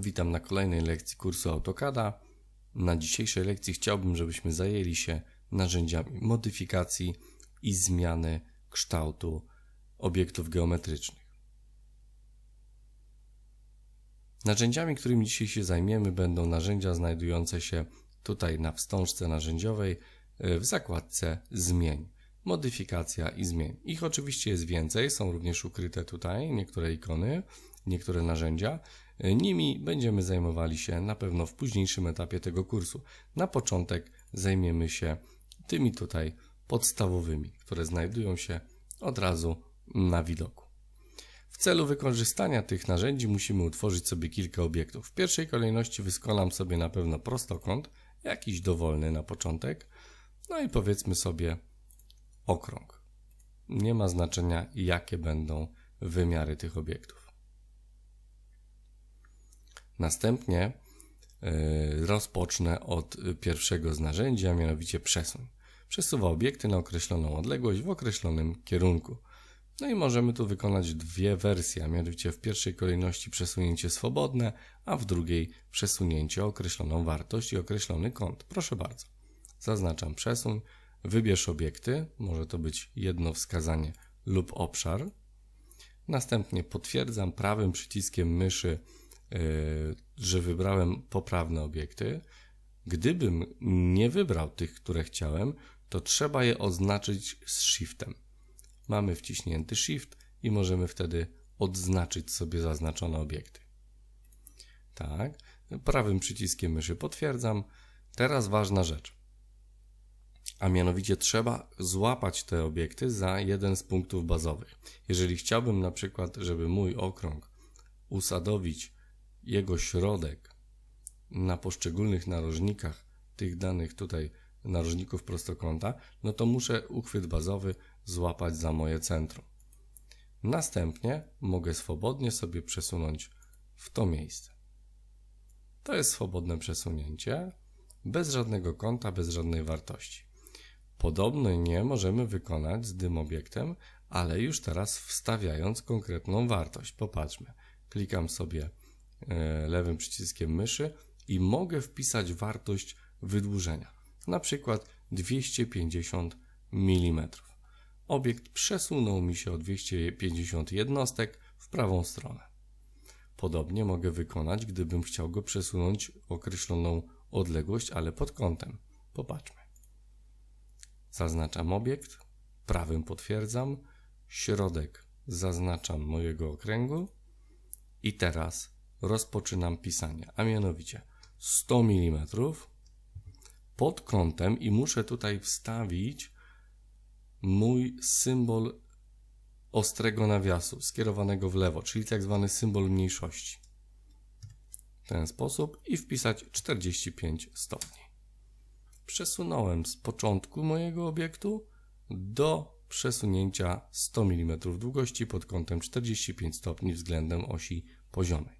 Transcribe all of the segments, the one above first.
Witam na kolejnej lekcji kursu AutoCADa. Na dzisiejszej lekcji chciałbym, żebyśmy zajęli się narzędziami modyfikacji i zmiany kształtu obiektów geometrycznych. Narzędziami, którymi dzisiaj się zajmiemy, będą narzędzia znajdujące się tutaj na wstążce narzędziowej e, w zakładce Zmień. Modyfikacja i zmień. Ich oczywiście jest więcej, są również ukryte tutaj niektóre ikony, niektóre narzędzia. Nimi będziemy zajmowali się na pewno w późniejszym etapie tego kursu. Na początek zajmiemy się tymi tutaj podstawowymi, które znajdują się od razu na widoku. W celu wykorzystania tych narzędzi musimy utworzyć sobie kilka obiektów. W pierwszej kolejności wyskolam sobie na pewno prostokąt, jakiś dowolny na początek, no i powiedzmy sobie okrąg. Nie ma znaczenia, jakie będą wymiary tych obiektów. Następnie y, rozpocznę od pierwszego z narzędzi, a mianowicie przesuń. Przesuwa obiekty na określoną odległość w określonym kierunku. No i możemy tu wykonać dwie wersje, a mianowicie w pierwszej kolejności przesunięcie swobodne, a w drugiej przesunięcie o określoną wartość i określony kąt. Proszę bardzo. Zaznaczam przesuń, wybierz obiekty, może to być jedno wskazanie lub obszar. Następnie potwierdzam prawym przyciskiem myszy, że wybrałem poprawne obiekty. Gdybym nie wybrał tych, które chciałem, to trzeba je oznaczyć z shiftem mamy wciśnięty Shift i możemy wtedy odznaczyć sobie zaznaczone obiekty. Tak, prawym przyciskiem myszy potwierdzam. Teraz ważna rzecz. A mianowicie trzeba złapać te obiekty za jeden z punktów bazowych. Jeżeli chciałbym na przykład, żeby mój okrąg usadowić jego środek na poszczególnych narożnikach tych danych tutaj narożników prostokąta, no to muszę uchwyt bazowy złapać za moje centrum. Następnie mogę swobodnie sobie przesunąć w to miejsce. To jest swobodne przesunięcie, bez żadnego kąta, bez żadnej wartości. Podobno nie możemy wykonać z tym obiektem, ale już teraz wstawiając konkretną wartość. Popatrzmy. Klikam sobie lewym przyciskiem myszy i mogę wpisać wartość wydłużenia, na przykład 250 mm obiekt przesunął mi się o 250 jednostek w prawą stronę. Podobnie mogę wykonać, gdybym chciał go przesunąć określoną odległość, ale pod kątem. Popatrzmy. Zaznaczam obiekt, prawym potwierdzam, środek zaznaczam mojego okręgu i teraz rozpoczynam pisanie, a mianowicie 100 mm pod kątem i muszę tutaj wstawić mój symbol ostrego nawiasu skierowanego w lewo, czyli tak zwany symbol mniejszości. W ten sposób i wpisać 45 stopni. Przesunąłem z początku mojego obiektu do przesunięcia 100 mm długości pod kątem 45 stopni względem osi poziomej.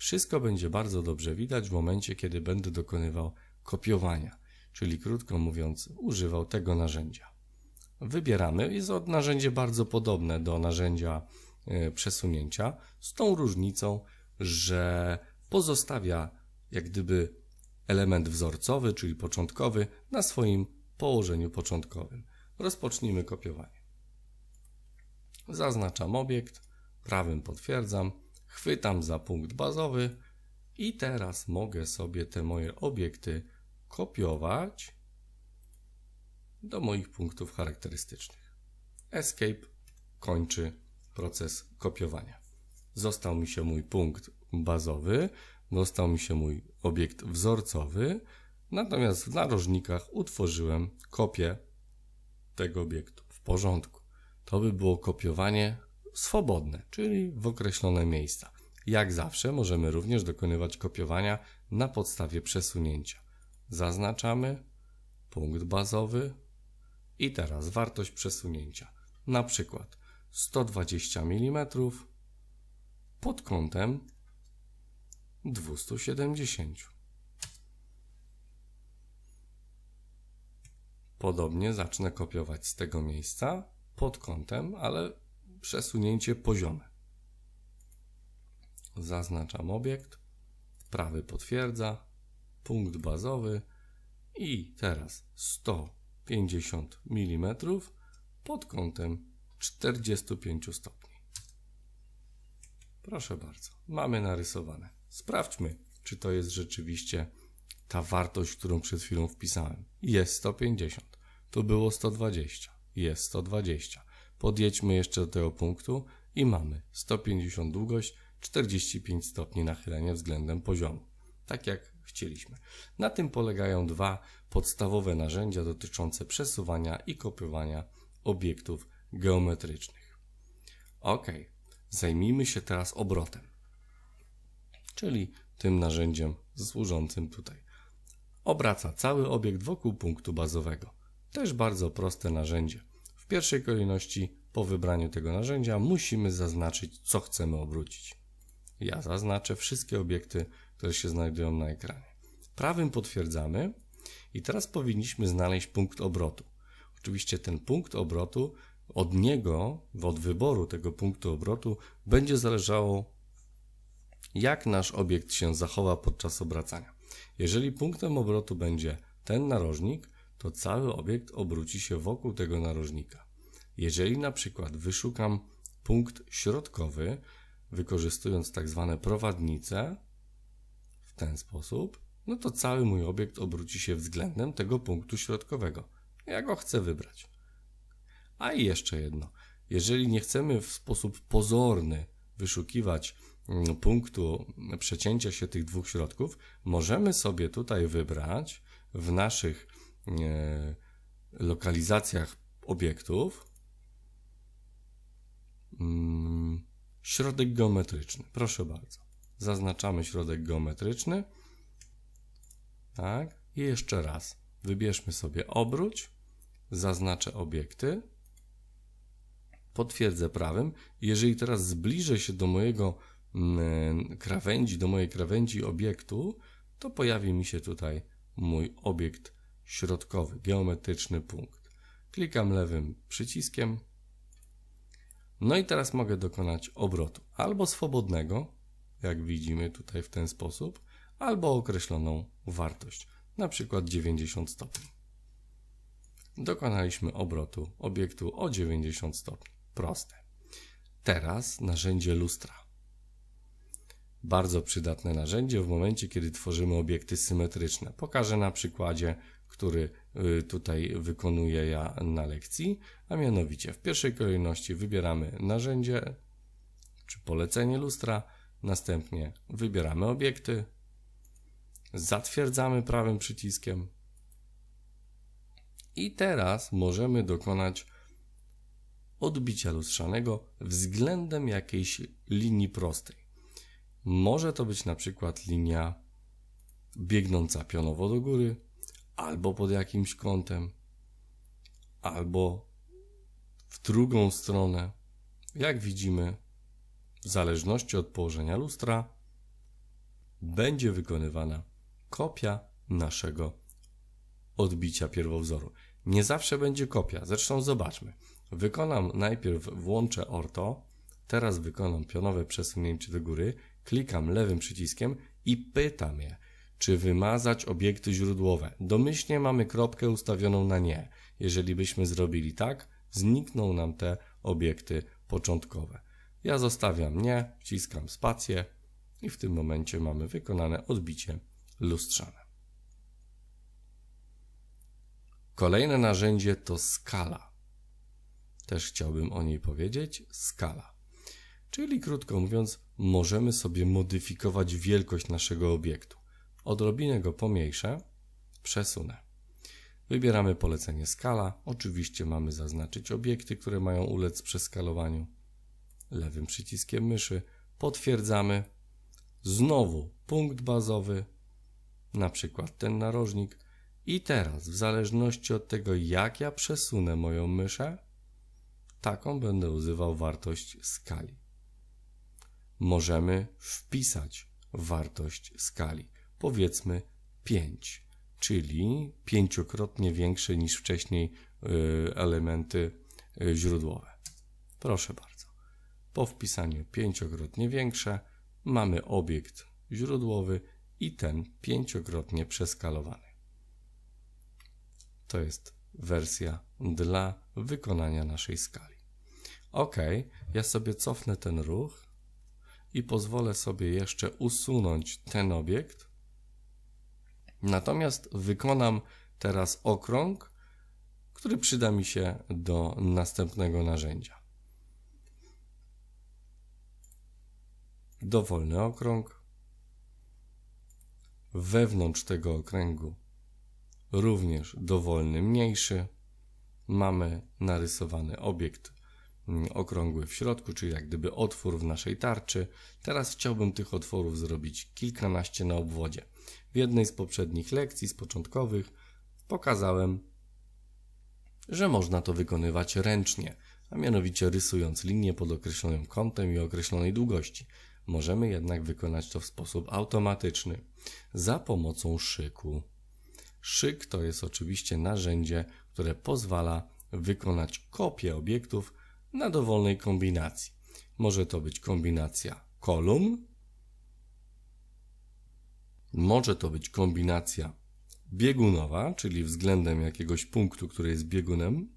Wszystko będzie bardzo dobrze widać w momencie, kiedy będę dokonywał kopiowania, czyli krótko mówiąc, używał tego narzędzia wybieramy. Jest to narzędzie bardzo podobne do narzędzia e, przesunięcia, z tą różnicą, że pozostawia jak gdyby element wzorcowy, czyli początkowy, na swoim położeniu początkowym. Rozpocznijmy kopiowanie. Zaznaczam obiekt, prawym potwierdzam, chwytam za punkt bazowy i teraz mogę sobie te moje obiekty kopiować do moich punktów charakterystycznych. Escape kończy proces kopiowania. Został mi się mój punkt bazowy, został mi się mój obiekt wzorcowy, natomiast w narożnikach utworzyłem kopię tego obiektu w porządku. To by było kopiowanie swobodne, czyli w określone miejsca. Jak zawsze możemy również dokonywać kopiowania na podstawie przesunięcia. Zaznaczamy punkt bazowy, i teraz wartość przesunięcia. Na przykład 120 mm pod kątem 270. Podobnie zacznę kopiować z tego miejsca pod kątem, ale przesunięcie poziome. Zaznaczam obiekt, prawy potwierdza, punkt bazowy i teraz 150 mm pod kątem 45 stopni. Proszę bardzo, mamy narysowane. Sprawdźmy, czy to jest rzeczywiście ta wartość, którą przed chwilą wpisałem. Jest 150. Tu było 120. Jest 120. Podjedźmy jeszcze do tego punktu i mamy 150 długość, 45 stopni nachylenia względem poziomu. Tak jak chcieliśmy. Na tym polegają dwa podstawowe narzędzia dotyczące przesuwania i kopiowania obiektów geometrycznych. Ok, zajmijmy się teraz obrotem, czyli tym narzędziem służącym tutaj. Obraca cały obiekt wokół punktu bazowego. Też bardzo proste narzędzie. Pierwszej kolejności, po wybraniu tego narzędzia, musimy zaznaczyć, co chcemy obrócić. Ja zaznaczę wszystkie obiekty, które się znajdują na ekranie. Prawym potwierdzamy i teraz powinniśmy znaleźć punkt obrotu. Oczywiście ten punkt obrotu, od niego, od wyboru tego punktu obrotu, będzie zależało, jak nasz obiekt się zachowa podczas obracania. Jeżeli punktem obrotu będzie ten narożnik, to cały obiekt obróci się wokół tego narożnika. Jeżeli na przykład wyszukam punkt środkowy, wykorzystując tak zwane prowadnice w ten sposób, no to cały mój obiekt obróci się względem tego punktu środkowego. Ja go chcę wybrać. A i jeszcze jedno. Jeżeli nie chcemy w sposób pozorny wyszukiwać mm, punktu przecięcia się tych dwóch środków, możemy sobie tutaj wybrać w naszych lokalizacjach obiektów mm, środek geometryczny. Proszę bardzo. Zaznaczamy środek geometryczny. Tak. I jeszcze raz. Wybierzmy sobie obróć. Zaznaczę obiekty. Potwierdzę prawym. Jeżeli teraz zbliżę się do mojego mm, krawędzi, do mojej krawędzi obiektu, to pojawi mi się tutaj mój obiekt środkowy, geometryczny punkt. Klikam lewym przyciskiem. No i teraz mogę dokonać obrotu albo swobodnego, jak widzimy tutaj w ten sposób, albo określoną wartość, na przykład 90 stopni. Dokonaliśmy obrotu obiektu o 90 stopni. Proste. Teraz narzędzie lustra. Bardzo przydatne narzędzie w momencie, kiedy tworzymy obiekty symetryczne. Pokażę na przykładzie, który y, tutaj wykonuję ja na lekcji, a mianowicie w pierwszej kolejności wybieramy narzędzie czy polecenie lustra, następnie wybieramy obiekty, zatwierdzamy prawym przyciskiem i teraz możemy dokonać odbicia lustrzanego względem jakiejś linii prostej. Może to być na przykład linia biegnąca pionowo do góry, albo pod jakimś kątem, albo w drugą stronę. Jak widzimy, w zależności od położenia lustra, będzie wykonywana kopia naszego odbicia pierwowzoru. Nie zawsze będzie kopia, zresztą zobaczmy. Wykonam najpierw włączę orto, teraz wykonam pionowe przesunięcie do góry, klikam lewym przyciskiem i pytam je, czy wymazać obiekty źródłowe. Domyślnie mamy kropkę ustawioną na nie. Jeżeli byśmy zrobili tak, znikną nam te obiekty początkowe. Ja zostawiam nie, wciskam spację i w tym momencie mamy wykonane odbicie lustrzane. Kolejne narzędzie to skala. Też chciałbym o niej powiedzieć. Skala. Czyli krótko mówiąc, możemy sobie modyfikować wielkość naszego obiektu. Odrobinę go pomniejszę, przesunę. Wybieramy polecenie skala. Oczywiście mamy zaznaczyć obiekty, które mają ulec przeskalowaniu. Lewym przyciskiem myszy potwierdzamy. Znowu punkt bazowy, na przykład ten narożnik. I teraz, w zależności od tego, jak ja przesunę moją myszę, taką będę używał wartość skali. Możemy wpisać wartość skali powiedzmy 5, czyli pięciokrotnie większe niż wcześniej y, elementy y, źródłowe. Proszę bardzo. Po wpisaniu pięciokrotnie większe mamy obiekt źródłowy i ten pięciokrotnie przeskalowany. To jest wersja dla wykonania naszej skali. Ok, ja sobie cofnę ten ruch i pozwolę sobie jeszcze usunąć ten obiekt. Natomiast wykonam teraz okrąg, który przyda mi się do następnego narzędzia. Dowolny okrąg. Wewnątrz tego okręgu również dowolny mniejszy. Mamy narysowany obiekt mm, okrągły w środku, czyli jak gdyby otwór w naszej tarczy. Teraz chciałbym tych otworów zrobić kilkanaście na obwodzie. W jednej z poprzednich lekcji, z początkowych, pokazałem, że można to wykonywać ręcznie, a mianowicie rysując linię pod określonym kątem i określonej długości. Możemy jednak wykonać to w sposób automatyczny za pomocą szyku. Szyk to jest oczywiście narzędzie, które pozwala wykonać kopię obiektów na dowolnej kombinacji. Może to być kombinacja kolumn, może to być kombinacja biegunowa, czyli względem jakiegoś punktu, który jest biegunem,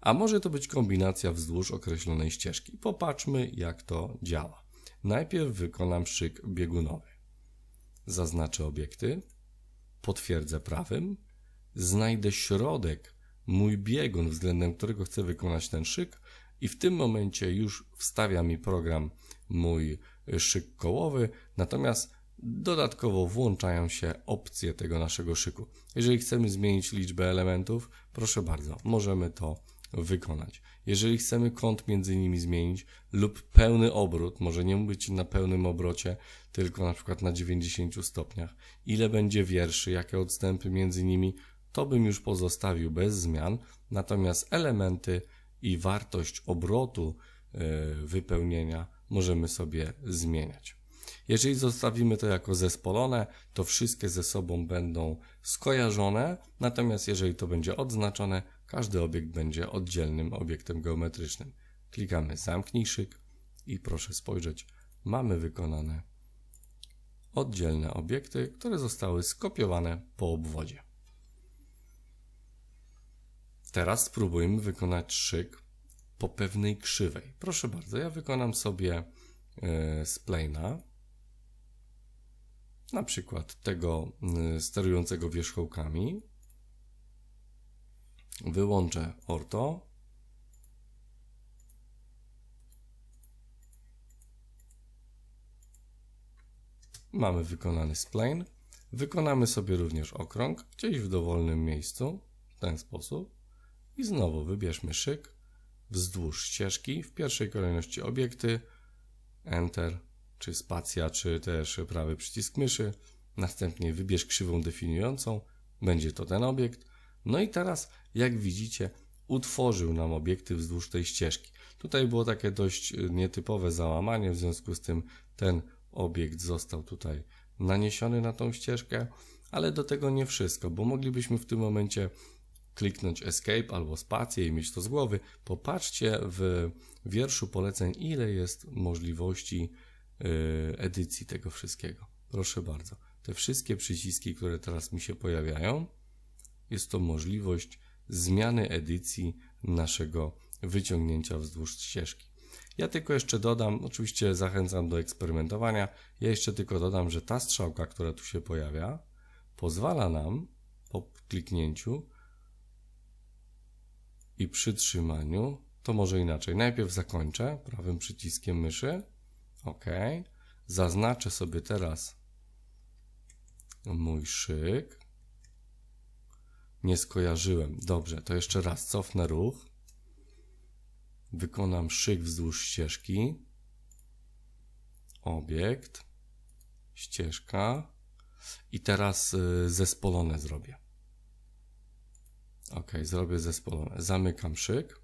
a może to być kombinacja wzdłuż określonej ścieżki. Popatrzmy, jak to działa. Najpierw wykonam szyk biegunowy. Zaznaczę obiekty, potwierdzę prawym, znajdę środek, mój biegun, względem którego chcę wykonać ten szyk i w tym momencie już wstawia mi program mój szyk kołowy, natomiast dodatkowo włączają się opcje tego naszego szyku. Jeżeli chcemy zmienić liczbę elementów, proszę bardzo, możemy to wykonać. Jeżeli chcemy kąt między nimi zmienić lub pełny obrót, może nie być na pełnym obrocie, tylko na przykład na 90 stopniach, ile będzie wierszy, jakie odstępy między nimi, to bym już pozostawił bez zmian, natomiast elementy i wartość obrotu yy, wypełnienia możemy sobie zmieniać. Jeżeli zostawimy to jako zespolone, to wszystkie ze sobą będą skojarzone, natomiast jeżeli to będzie odznaczone, każdy obiekt będzie oddzielnym obiektem geometrycznym. Klikamy zamknij szyk i proszę spojrzeć, mamy wykonane oddzielne obiekty, które zostały skopiowane po obwodzie. Teraz spróbujmy wykonać szyk po pewnej krzywej. Proszę bardzo, ja wykonam sobie yy, splana, na przykład tego yy, sterującego wierzchołkami. Wyłączę orto. Mamy wykonany spline. Wykonamy sobie również okrąg gdzieś w dowolnym miejscu, w ten sposób. I znowu wybierzmy szyk wzdłuż ścieżki, w pierwszej kolejności obiekty, Enter, czy spacja, czy też prawy przycisk myszy. Następnie wybierz krzywą definiującą, będzie to ten obiekt. No i teraz, jak widzicie, utworzył nam obiekty wzdłuż tej ścieżki. Tutaj było takie dość nietypowe załamanie, w związku z tym ten obiekt został tutaj naniesiony na tą ścieżkę, ale do tego nie wszystko, bo moglibyśmy w tym momencie kliknąć Escape albo spację i mieć to z głowy. Popatrzcie w wierszu poleceń, ile jest możliwości edycji tego wszystkiego. Proszę bardzo. Te wszystkie przyciski, które teraz mi się pojawiają, jest to możliwość zmiany edycji naszego wyciągnięcia wzdłuż ścieżki. Ja tylko jeszcze dodam, oczywiście zachęcam do eksperymentowania, ja jeszcze tylko dodam, że ta strzałka, która tu się pojawia, pozwala nam po kliknięciu i przytrzymaniu, to może inaczej. Najpierw zakończę prawym przyciskiem myszy. OK. Zaznaczę sobie teraz mój szyk. Nie skojarzyłem. Dobrze, to jeszcze raz cofnę ruch. Wykonam szyk wzdłuż ścieżki. Obiekt. Ścieżka. I teraz y, zespolone zrobię. Ok, zrobię zespolone. Zamykam szyk.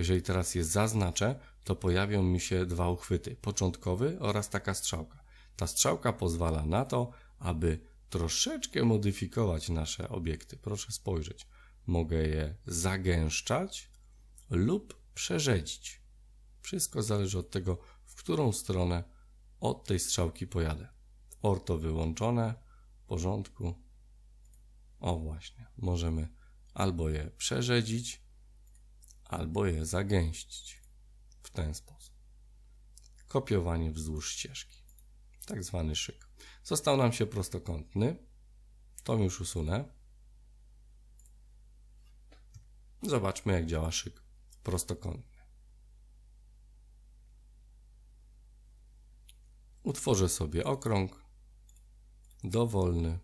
Jeżeli teraz je zaznaczę, to pojawią mi się dwa uchwyty. Początkowy oraz taka strzałka. Ta strzałka pozwala na to, aby troszeczkę modyfikować nasze obiekty. Proszę spojrzeć. Mogę je zagęszczać lub przerzedzić. Wszystko zależy od tego, w którą stronę od tej strzałki pojadę. orto wyłączone, w porządku. O właśnie, możemy albo je przerzedzić, albo je zagęścić w ten sposób. Kopiowanie wzdłuż ścieżki, tak zwany szyk. Został nam się prostokątny, to już usunę. Zobaczmy, jak działa szyk prostokątny. Utworzę sobie okrąg dowolny,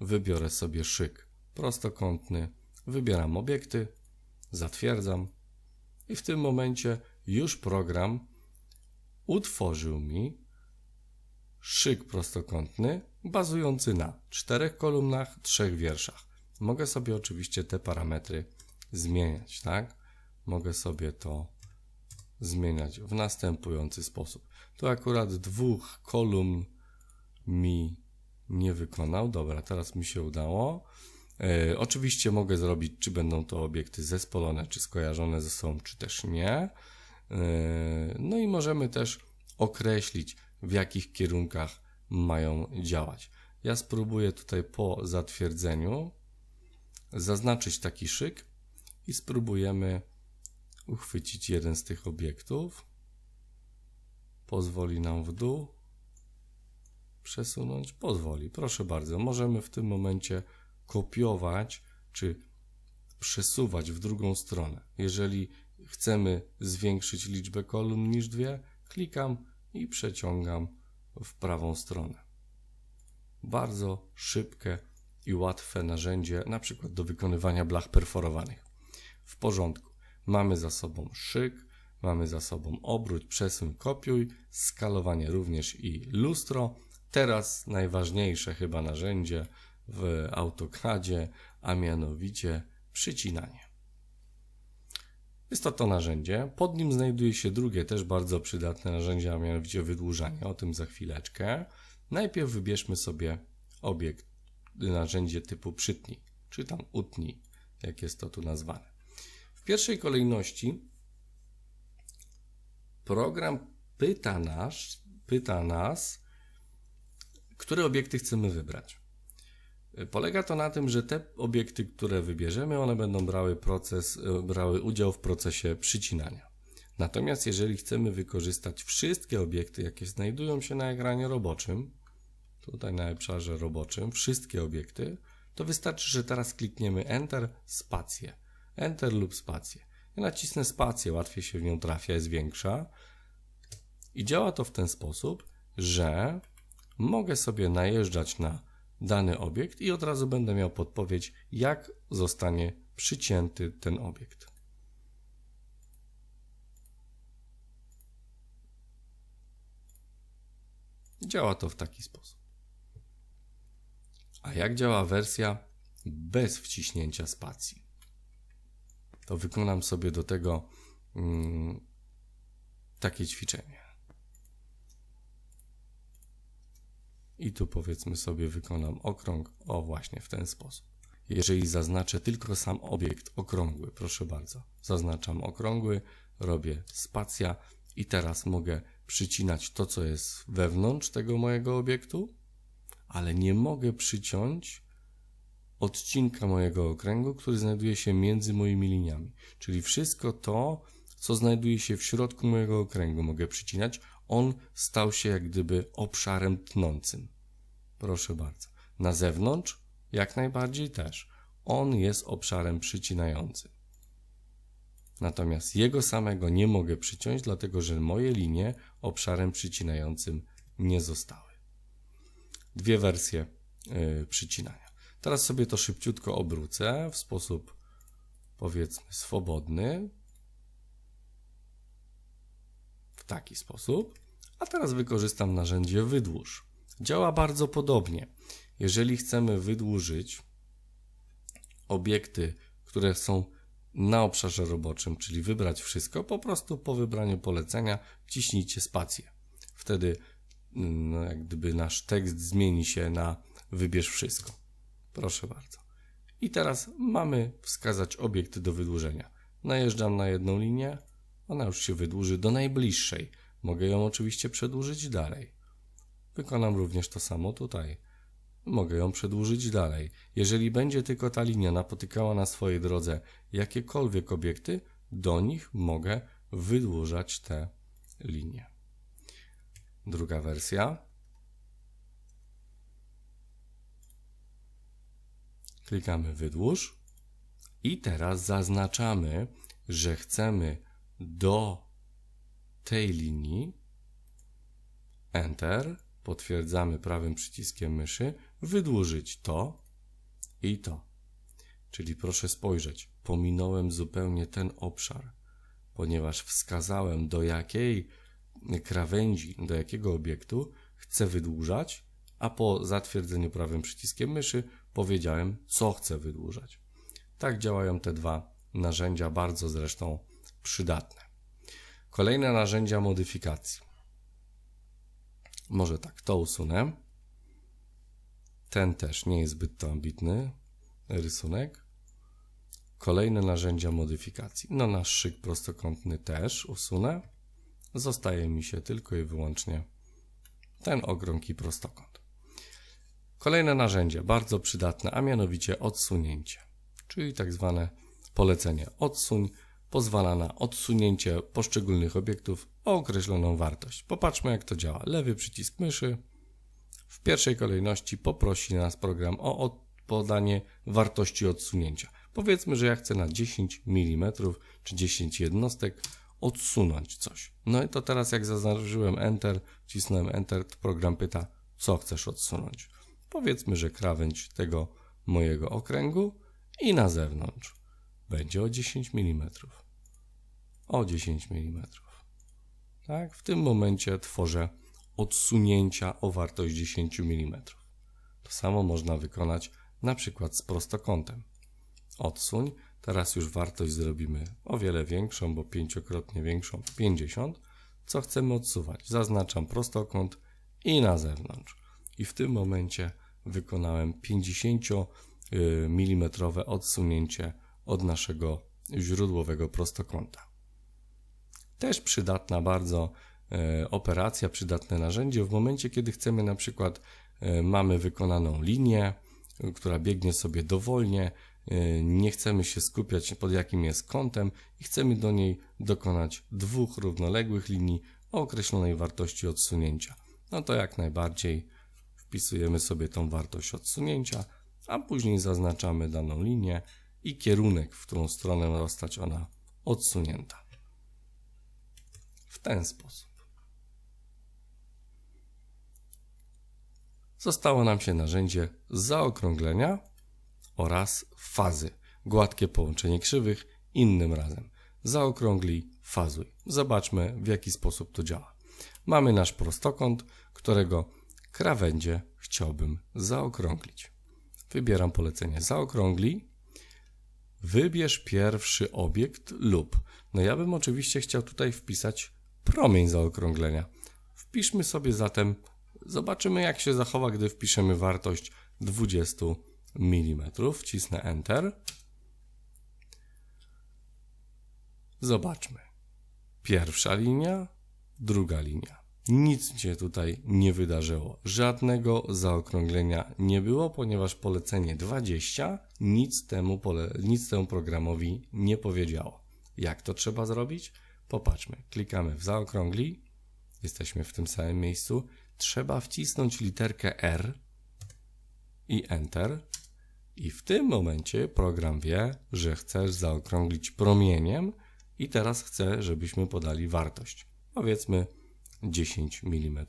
wybiorę sobie szyk prostokątny, wybieram obiekty, zatwierdzam i w tym momencie już program utworzył mi szyk prostokątny bazujący na czterech kolumnach, trzech wierszach. Mogę sobie oczywiście te parametry zmieniać, tak? Mogę sobie to zmieniać w następujący sposób. Tu akurat dwóch kolumn mi nie wykonał. Dobra, teraz mi się udało. E, oczywiście mogę zrobić, czy będą to obiekty zespolone, czy skojarzone ze sobą, czy też nie. E, no i możemy też określić, w jakich kierunkach mają działać. Ja spróbuję tutaj po zatwierdzeniu zaznaczyć taki szyk i spróbujemy uchwycić jeden z tych obiektów. Pozwoli nam w dół przesunąć. Pozwoli, proszę bardzo. Możemy w tym momencie kopiować czy przesuwać w drugą stronę. Jeżeli chcemy zwiększyć liczbę kolumn niż dwie, klikam i przeciągam w prawą stronę. Bardzo szybkie i łatwe narzędzie, na przykład do wykonywania blach perforowanych. W porządku. Mamy za sobą szyk, mamy za sobą obróć, przesuń, kopiuj, skalowanie również i lustro. Teraz najważniejsze chyba narzędzie w AutoCADzie, a mianowicie przycinanie. Jest to to narzędzie. Pod nim znajduje się drugie, też bardzo przydatne narzędzie, a mianowicie wydłużanie. O tym za chwileczkę. Najpierw wybierzmy sobie obiekt, narzędzie typu przytnij, czy tam utnij, jak jest to tu nazwane. W pierwszej kolejności program pyta nas, pyta nas, które obiekty chcemy wybrać. Polega to na tym, że te obiekty, które wybierzemy, one będą brały, proces, brały udział w procesie przycinania. Natomiast jeżeli chcemy wykorzystać wszystkie obiekty, jakie znajdują się na ekranie roboczym, tutaj na obszarze roboczym, wszystkie obiekty, to wystarczy, że teraz klikniemy Enter, spację. Enter lub spację. Ja nacisnę spację, łatwiej się w nią trafia, jest większa. I działa to w ten sposób, że mogę sobie najeżdżać na dany obiekt i od razu będę miał podpowiedź, jak zostanie przycięty ten obiekt. Działa to w taki sposób. A jak działa wersja bez wciśnięcia spacji? To wykonam sobie do tego mm, takie ćwiczenie. I tu powiedzmy sobie wykonam okrąg, o właśnie w ten sposób. Jeżeli zaznaczę tylko sam obiekt okrągły, proszę bardzo, zaznaczam okrągły, robię spacja i teraz mogę przycinać to, co jest wewnątrz tego mojego obiektu, ale nie mogę przyciąć odcinka mojego okręgu, który znajduje się między moimi liniami. Czyli wszystko to, co znajduje się w środku mojego okręgu, mogę przycinać. On stał się jak gdyby obszarem tnącym. Proszę bardzo. Na zewnątrz jak najbardziej też. On jest obszarem przycinającym. Natomiast jego samego nie mogę przyciąć, dlatego że moje linie obszarem przycinającym nie zostały. Dwie wersje yy, przycinania. Teraz sobie to szybciutko obrócę w sposób powiedzmy swobodny. W taki sposób. A teraz wykorzystam narzędzie wydłuż. Działa bardzo podobnie. Jeżeli chcemy wydłużyć obiekty, które są na obszarze roboczym, czyli wybrać wszystko, po prostu po wybraniu polecenia wciśnijcie spację. Wtedy no, jak gdyby nasz tekst zmieni się na wybierz wszystko. Proszę bardzo. I teraz mamy wskazać obiekt do wydłużenia. Najeżdżam na jedną linię, ona już się wydłuży do najbliższej. Mogę ją oczywiście przedłużyć dalej. Wykonam również to samo tutaj. Mogę ją przedłużyć dalej. Jeżeli będzie tylko ta linia napotykała na swojej drodze jakiekolwiek obiekty, do nich mogę wydłużać te linie. Druga wersja. Klikamy wydłuż i teraz zaznaczamy, że chcemy do tej linii Enter, potwierdzamy prawym przyciskiem myszy, wydłużyć to i to. Czyli proszę spojrzeć, pominąłem zupełnie ten obszar, ponieważ wskazałem do jakiej krawędzi, do jakiego obiektu chcę wydłużać, a po zatwierdzeniu prawym przyciskiem myszy powiedziałem, co chcę wydłużać. Tak działają te dwa narzędzia, bardzo zresztą przydatne. Kolejne narzędzia modyfikacji. Może tak, to usunę. Ten też nie jest zbyt to ambitny rysunek. Kolejne narzędzia modyfikacji. No nasz szyk prostokątny też usunę. Zostaje mi się tylko i wyłącznie ten okrąg i prostokąt. Kolejne narzędzie, bardzo przydatne, a mianowicie odsunięcie, czyli tak zwane polecenie odsuń, pozwala na odsunięcie poszczególnych obiektów o określoną wartość. Popatrzmy jak to działa. Lewy przycisk myszy w pierwszej kolejności poprosi nas program o podanie wartości odsunięcia. Powiedzmy, że ja chcę na 10 mm czy 10 jednostek odsunąć coś. No i to teraz jak zaznaczyłem Enter, wcisnąłem Enter, to program pyta, co chcesz odsunąć. Powiedzmy, że krawędź tego mojego okręgu i na zewnątrz będzie o 10 mm. O 10 mm. Tak? W tym momencie tworzę odsunięcia o wartość 10 mm. To samo można wykonać na przykład z prostokątem. Odsuń, teraz już wartość zrobimy o wiele większą, bo pięciokrotnie większą, 50. Co chcemy odsuwać? Zaznaczam prostokąt i na zewnątrz. I w tym momencie wykonałem 50 mm odsunięcie od naszego źródłowego prostokąta. Też przydatna bardzo e, operacja, przydatne narzędzie w momencie, kiedy chcemy na przykład e, mamy wykonaną linię, która biegnie sobie dowolnie, e, nie chcemy się skupiać pod jakim jest kątem i chcemy do niej dokonać dwóch równoległych linii o określonej wartości odsunięcia. No to jak najbardziej wpisujemy sobie tą wartość odsunięcia, a później zaznaczamy daną linię i kierunek, w którą stronę ma zostać ona odsunięta. W ten sposób. Zostało nam się narzędzie zaokrąglenia oraz fazy. Gładkie połączenie krzywych innym razem. Zaokrąglij, fazuj. Zobaczmy w jaki sposób to działa. Mamy nasz prostokąt, którego krawędzie chciałbym zaokrąglić. Wybieram polecenie zaokrąglij Wybierz pierwszy obiekt lub. No ja bym oczywiście chciał tutaj wpisać promień zaokrąglenia. Wpiszmy sobie zatem, zobaczymy jak się zachowa, gdy wpiszemy wartość 20 mm. Wcisnę Enter. Zobaczmy. Pierwsza linia, druga linia. Nic się tutaj nie wydarzyło. Żadnego zaokrąglenia nie było, ponieważ polecenie 20 nic temu, pole, nic temu programowi nie powiedziało. Jak to trzeba zrobić? Popatrzmy. Klikamy w zaokrągli. Jesteśmy w tym samym miejscu. Trzeba wcisnąć literkę R i Enter. I w tym momencie program wie, że chcesz zaokrąglić promieniem i teraz chce, żebyśmy podali wartość. Powiedzmy 10 mm,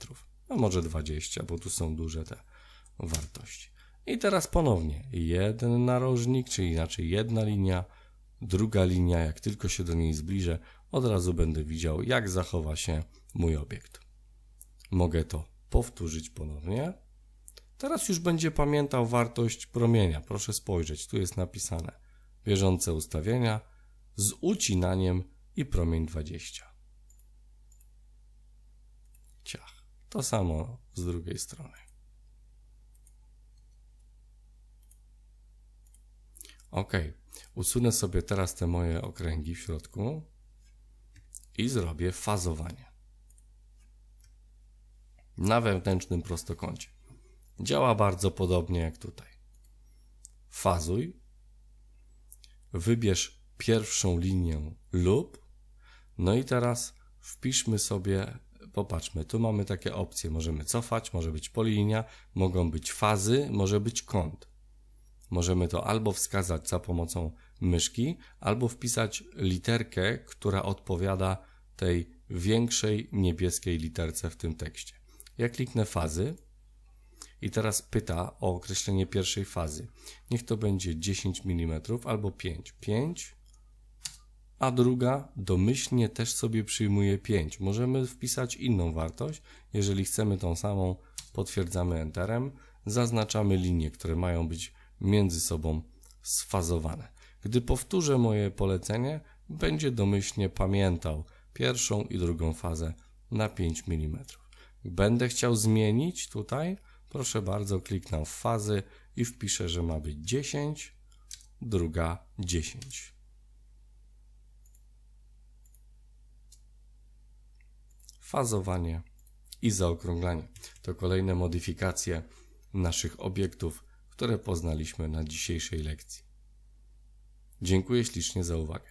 a może 20, bo tu są duże te wartości. I teraz ponownie jeden narożnik, czyli inaczej jedna linia, druga linia, jak tylko się do niej zbliżę, od razu będę widział, jak zachowa się mój obiekt. Mogę to powtórzyć ponownie. Teraz już będzie pamiętał wartość promienia. Proszę spojrzeć, tu jest napisane bieżące ustawienia z ucinaniem i promień 20. Ciach. To samo z drugiej strony. Ok, usunę sobie teraz te moje okręgi w środku i zrobię fazowanie. na wewnętrznym prostokącie. Działa bardzo podobnie jak tutaj. Fazuj, wybierz pierwszą linię lub, no i teraz wpiszmy sobie, popatrzmy, tu mamy takie opcje, możemy cofać, może być polinia, mogą być fazy, może być kąt. Możemy to albo wskazać za pomocą myszki, albo wpisać literkę, która odpowiada tej większej niebieskiej literce w tym tekście. Ja kliknę fazy i teraz pyta o określenie pierwszej fazy. Niech to będzie 10 mm albo 5. 5, a druga domyślnie też sobie przyjmuje 5. Możemy wpisać inną wartość. Jeżeli chcemy tą samą, potwierdzamy Enterem. Zaznaczamy linie, które mają być między sobą sfazowane. Gdy powtórzę moje polecenie, będzie domyślnie pamiętał pierwszą i drugą fazę na 5 mm. Będę chciał zmienić tutaj, proszę bardzo, kliknę w fazy i wpiszę, że ma być 10, druga 10. Fazowanie i zaokrąglanie to kolejne modyfikacje naszych obiektów, które poznaliśmy na dzisiejszej lekcji. Dziękuję ślicznie za uwagę.